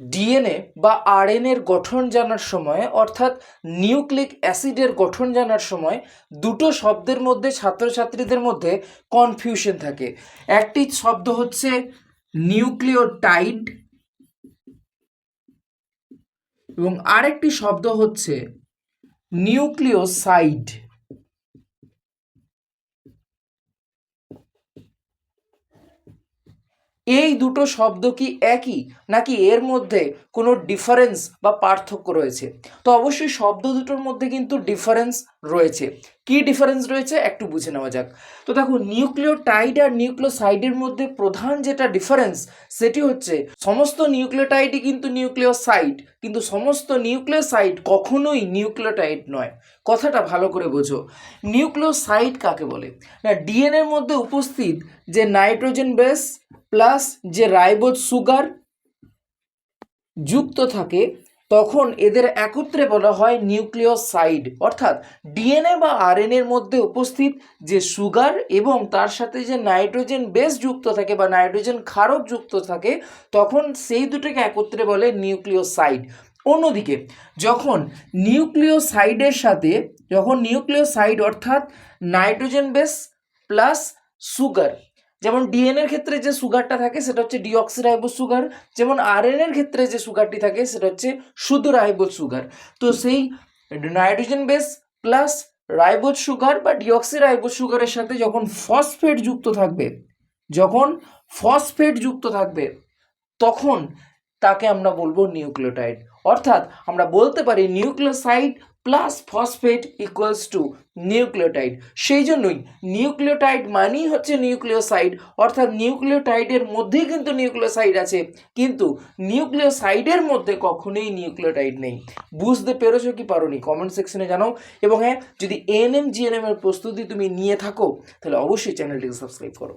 DNA বা আরএনএর গঠন জানার সময়, অর্থাৎ নিউক্লিক অ্যাসিডের গঠন জানার সময়, দুটো শব্দের মধ্যে, ছাত্রছাত্রীদের মধ্যে কনফিউশন থাকে। একটি শব্দ হচ্ছে নিউক্লিওটাইড এবং আরেকটি শব্দ হচ্ছে নিউক্লিওসাইড। এই দুটো শব্দ কি একই? নাকি এর মধ্যে কোনো ডিফারেন্স বা পার্থক্য রয়েছে? তো অবশ্যই শব্দ দুটোর মধ্যে কিন্তু ডিফারেন্স রয়েছে। কি ডিফারেন্স রয়েছে একটু বুঝে নেওয়া যাক। তো দেখো, নিউক্লিওটাইড আর নিউক্লিওসাইডের মধ্যে প্রধান যেটা ডিফারেন্স সেটি হচ্ছে সমস্ত নিউক্লিওটাইডই কিন্তু নিউক্লিওসাইড, কিন্তু সমস্ত নিউক্লিওসাইড কখনোই নিউক্লিওটাইড নয়। কথাটা ভালো করে বোঝো। নিউক্লিওসাইড কাকে বলে? না ডিএনএর মধ্যে উপস্থিত যে নাইট্রোজেন বেস প্লাস যে রাইবোজ সুগার যুক্ত থাকে তখন এদের একত্রে বলা হয় নিউক্লিওসাইড, অর্থাৎ ডিএনএ বা আরএনএর মধ্যে উপস্থিত যে সুগার এবং তার সাথে যে নাইট্রোজেন বেস যুক্ত থাকে বা নাইট্রোজেন ক্ষারক যুক্ত থাকে, তখন সেই দুটোকে একত্রে বলে নিউক্লিওসাইড। অন্যদিকে, যখন নিউক্লিওসাইডের সাথে, যখন নিউক্লিওসাইড অর্থাৎ নাইট্রোজেন বেস প্লাস সুগার যেমন ডিএনএর ক্ষেত্রে যে সুগারটা থাকে, সেটা হচ্ছে ডিঅক্সিরাইবোজ সুগার যেমন আরএনএর ক্ষেত্রে যে সুগারটি থাকে, সেটা হচ্ছে শুধু রাইবোজ সুগার তো সেই nitrogen base plus ribose sugar বা ডিঅক্সিরাইবোজ সুগারের সাথে যখন ফসফেট যুক্ত থাকবে, যখন ফসফেট যুক্ত থাকবে, তখন তাকে আমরা বলব নিউক্লিওটাইড। অর্থাৎ আমরা বলতে পারি nucleoside plus phosphate equals to nucleotide সেই জন্যই নিউক্লিওটাইড মানেই হচ্ছে নিউক্লিওসাইড অর্থাৎ নিউক্লিওটাইডের মধ্যেই কিন্তু নিউক্লিওসাইড আছে। কিন্তু নিউক্লিওসাইডের মধ্যে কখনোই নিউক্লিওটাইড নেই। বুঝতে পেরেছ কি পারোনি? কমেন্ট সেকশনে জানাও। এবং হ্যাঁ যদি এএনএম জিএনএম এর প্রস্তুতি তুমি নিয়ে থাকো, তাহলে অবশ্যই চ্যানেলটিকে সাবস্ক্রাইব করো।